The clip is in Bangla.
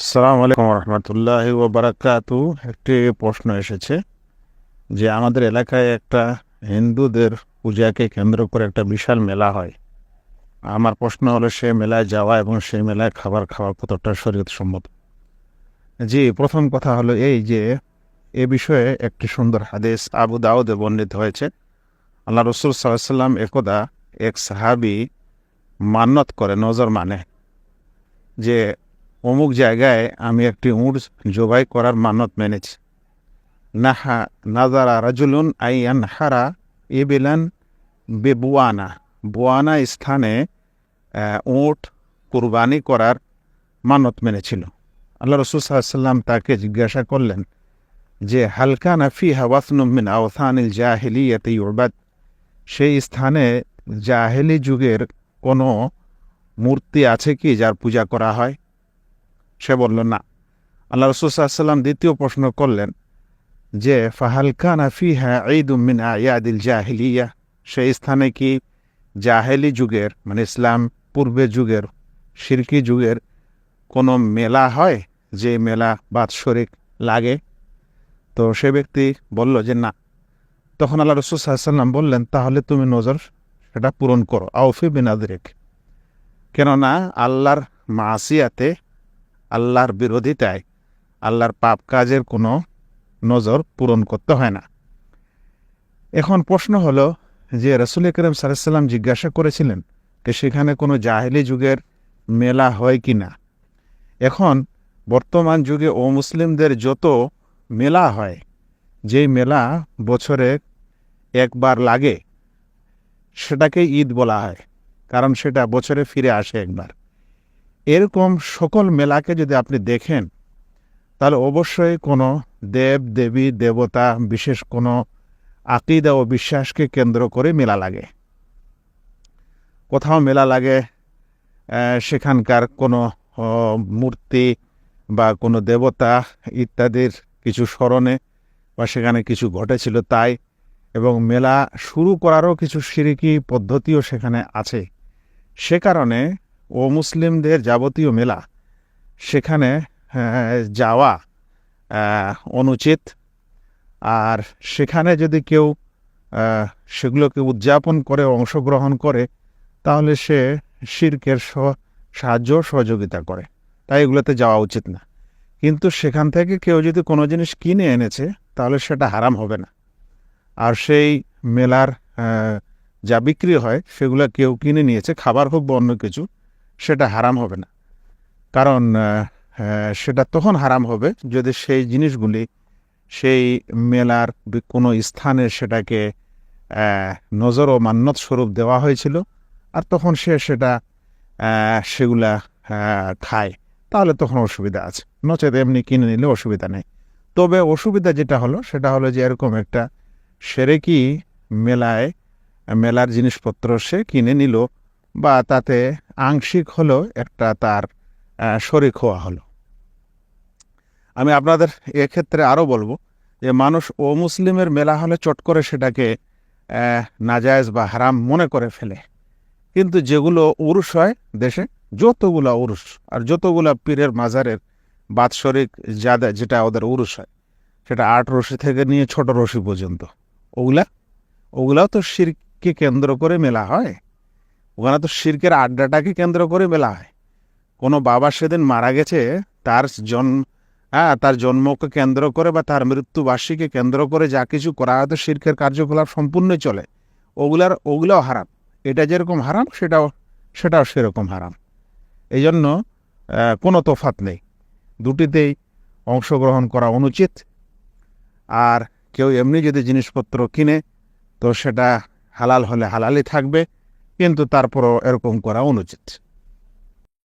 সালাম আলাইকুম রহমতুল্লাহ বারাকাতু একটি প্রশ্ন এসেছে যে, আমাদের এলাকায় একটা হিন্দুদের পূজাকে কেন্দ্র করে একটা বিশাল মেলা হয়। আমার প্রশ্ন হলো, সে মেলায় যাওয়া এবং সেই মেলায় খাবার খাওয়া কতটা শরীর সম্মত জি, প্রথম কথা হলো এই যে, এ বিষয়ে একটি সুন্দর হাদিস আবু দাউদে বর্ণিত হয়েছে। আল্লাহ রসুল সাল্লাম একদা এক সাহাবি মান্নত করে, নজর মানে যে অমুক জায়গায় আমি একটি উঁট জবাই করার মানত মেনেছি। নাহা নাজারা রাজুলুন আইয়ান হারা এবেলান বে বুয়ানা স্থানে উঁট কুরবানি করার মানত মেনেছিল। আল্লাহ রসুল তাকে জিজ্ঞাসা করলেন যে হালকা নাফি হাওয়াসনুমিন আওথানিল জাহেলিয়াতে ইউরবাদ সেই স্থানে জাহেলি যুগের কোনো মূর্তি আছে কি যার পূজা করা হয়? সে বলল, না। আল্লাহ রসুল্লাহাম দ্বিতীয় প্রশ্ন করলেন যে ফাহালকানা ফিহা ঈদুমিন আয়াদিল জাহিলিয়া? সেই স্থানে কি জাহেলি যুগের মানে ইসলাম পূর্বে যুগের শিরকি যুগের কোনো মেলা হয় যে মেলা বাৎসরিক লাগে? তো সে ব্যক্তি বলল যে, না। তখন আল্লাহ রসুল সাল্লাম বললেন, তাহলে তুমি নজর সেটা পূরণ করো। আউফি বিনাদরিক কেননা আল্লাহর মাসিয়াতে আল্লাহর বিরোধিতায় আল্লাহর পাপ কাজের কোনো নজর পূরণ করতে হয় না। এখন প্রশ্ন হলো যে রসুল করিম সাল্লাম জিজ্ঞাসা করেছিলেন যে সেখানে কোনো জাহেলি যুগের মেলা হয় কি না? এখন বর্তমান যুগে ও মুসলিমদের যত মেলা হয়, যেই মেলা বছরে একবার লাগে, সেটাকে ঈদ বলা হয়, কারণ সেটা বছরে ফিরে আসে একবার। এরকম সকল মেলাকে যদি আপনি দেখেন, তাহলে অবশ্যই কোনো দেব, দেবী, দেবতা, বিশেষ কোনো আকিদা ও বিশ্বাসকে কেন্দ্র করে মেলা লাগে। কোথাও মেলা লাগে সেখানকার কোনো মূর্তি বা কোনো দেবতা ইত্যাদির কিছু স্মরণে বা সেখানে কিছু ঘটেছিল তাই, এবং মেলা শুরু করারও কিছু সিরিকি পদ্ধতিও সেখানে আছে। সে কারণে ও মুসলিমদের যাবতীয় মেলা। সেখানে আহ, যাওয়া অনুচিত। আর সেখানে যদি কেউ সেগুলোকে উদযাপন করে অংশগ্রহণ করে তাহলে সে শির্কের সাহায্য সহযোগিতা করে। তাই এগুলোতে যাওয়া উচিত না। কিন্তু সেখান থেকে কেউ যদি কোনো জিনিস কিনে এনেছে তাহলে সেটা হারাম হবে না। আর সেই মেলার যা বিক্রি হয় সেগুলো কেউ কিনে নিয়েছে খাবার হোক বা অন্য কিছু সেটা হারাম হবে না। কারণ সেটা তখন হারাম হবে যদি সেই জিনিসগুলি সেই মেলার কোনো স্থানে সেটাকে নজর ও মান্যত স্বরূপ দেওয়া হয়েছিল আর তখন সে সেটা সেগুলা খায়, তাহলে তখন অসুবিধা আছে। নচেত এমনি কিনে নিলে অসুবিধা নেই। তবে অসুবিধা যেটা হলো সেটা হলো যে এরকম একটা সেরেকি মেলায়, মেলার জিনিসপত্র সে কিনে নিল বা তাতে আংশিক হলেও একটা তার শরিক হওয়া হলো। আমি আপনাদের এক্ষেত্রে আরও বলব যে মানুষ ও মুসলিমের মেলা হলে চট করে সেটাকে নাজায়েজ বা হারাম মনে করে ফেলে। কিন্তু যেগুলো উরুষ হয় দেশে, যতগুলা উরুষ আর যতগুলা পীরের মাজারের বাৎসরিক যাদা যেটা ওদের উরুষ হয়, সেটা আট রশি থেকে নিয়ে ছোট রশি পর্যন্ত। ওগুলা, ওগুলাও তো শিরকে কেন্দ্র করে মেলা হয়। ওখানে তো শিরকের আড্ডাটাকে কেন্দ্র করে মেলা হয়। কোনো বাবা সেদিন মারা গেছে, তার জন্ম হ্যাঁ তার জন্মকে কেন্দ্র করে বা তার মৃত্যুবার্ষিকী কেন্দ্র করে যা কিছু করা হয় তো শিরকের কার্যকলাপ সম্পূর্ণই চলে। ওগুলার, ওগুলাও হারাম। এটা যেরকম হারাম, সেটাও সেটাও সেরকম হারাম। এই জন্য কোনো তফাত নেই। দুটিতেই অংশগ্রহণ করা অনুচিত। আর কেউ এমনি যদি জিনিসপত্র কিনে, তো সেটা হালাল হলে হালালই থাকবে। কিন্তু তারপরও এরকম করা অনুচিত।